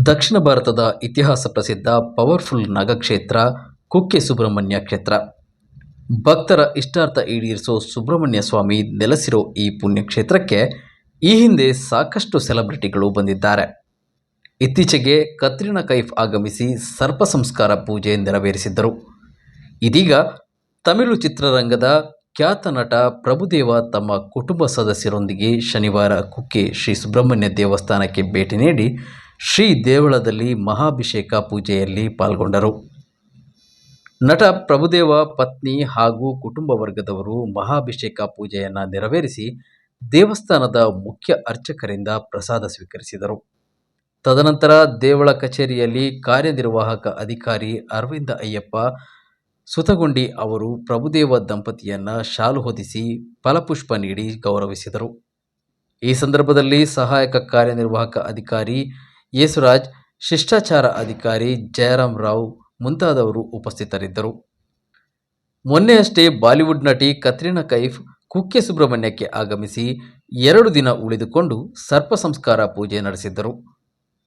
ದಕ್ಷಿಣ ಭಾರತದ ಇತಿಹಾಸ ಪ್ರಸಿದ್ಧ ಪವರ್ಫುಲ್ ನಾಗಕ್ಷೇತ್ರ, ಕುಕ್ಕೆ ಸುಬ್ರಹ್ಮಣ್ಯ ಕ್ಷೇತ್ರ. ಭಕ್ತರ ಇಷ್ಟಾರ್ಥ ಈಡೇರಿಸೋ ಸುಬ್ರಹ್ಮಣ್ಯ ಸ್ವಾಮಿ ನೆಲೆಸಿರೋ ಈ ಪುಣ್ಯಕ್ಷೇತ್ರಕ್ಕೆ ಈ ಹಿಂದೆ ಸಾಕಷ್ಟು ಸೆಲೆಬ್ರಿಟಿಗಳು ಬಂದಿದ್ದಾರೆ. ಇತ್ತೀಚೆಗೆ ಕತ್ರಿನಾ ಕೈಫ್ ಆಗಮಿಸಿ ಸರ್ಪ ಸಂಸ್ಕಾರ ಪೂಜೆ ನೆರವೇರಿಸಿದ್ದರು. ಇದೀಗ ತಮಿಳು ಚಿತ್ರರಂಗದ ಖ್ಯಾತ ನಟ ಪ್ರಭುದೇವ ತಮ್ಮ ಕುಟುಂಬ ಸದಸ್ಯರೊಂದಿಗೆ ಶನಿವಾರ ಕುಕ್ಕೆ ಶ್ರೀ ಸುಬ್ರಹ್ಮಣ್ಯ ದೇವಸ್ಥಾನಕ್ಕೆ ಭೇಟಿ ನೀಡಿ ಶ್ರೀ ದೇವಳದಲ್ಲಿ ಮಹಾಭಿಷೇಕ ಪೂಜೆಯಲ್ಲಿ ಪಾಲ್ಗೊಂಡರು. ನಟ ಪ್ರಭುದೇವ, ಪತ್ನಿ ಹಾಗೂ ಕುಟುಂಬ ವರ್ಗದವರು ಮಹಾಭಿಷೇಕ ಪೂಜೆಯನ್ನು ನೆರವೇರಿಸಿ ದೇವಸ್ಥಾನದ ಮುಖ್ಯ ಅರ್ಚಕರಿಂದ ಪ್ರಸಾದ ಸ್ವೀಕರಿಸಿದರು. ತದನಂತರ ದೇವಳ ಕಚೇರಿಯಲ್ಲಿ ಕಾರ್ಯನಿರ್ವಾಹಕ ಅಧಿಕಾರಿ ಅರವಿಂದ ಅಯ್ಯಪ್ಪ, ಸುತಗುಂಡಿ ಅವರು ಪ್ರಭುದೇವ ದಂಪತಿಯನ್ನ ಶಾಲು ಹೊದಿಸಿ ಫಲಪುಷ್ಪ ನೀಡಿ ಗೌರವಿಸಿದರು. ಈ ಸಂದರ್ಭದಲ್ಲಿ ಸಹಾಯಕ ಕಾರ್ಯನಿರ್ವಾಹಕ ಅಧಿಕಾರಿ ಯೇಸುರಾಜ್, ಶಿಷ್ಟಾಚಾರ ಅಧಿಕಾರಿ ಜಯರಾಮ್ ರಾವ್ ಮುಂತಾದವರು ಉಪಸ್ಥಿತರಿದ್ದರು. ಮೊನ್ನೆಯಷ್ಟೇ ಬಾಲಿವುಡ್ ನಟಿ ಕತ್ರಿನಾ ಕೈಫ್ ಕುಕ್ಕೆ ಸುಬ್ರಹ್ಮಣ್ಯಕ್ಕೆ ಆಗಮಿಸಿ ಎರಡು ದಿನ ಉಳಿದುಕೊಂಡು ಸರ್ಪ ಸಂಸ್ಕಾರ ಪೂಜೆ ನಡೆಸಿದ್ದರು.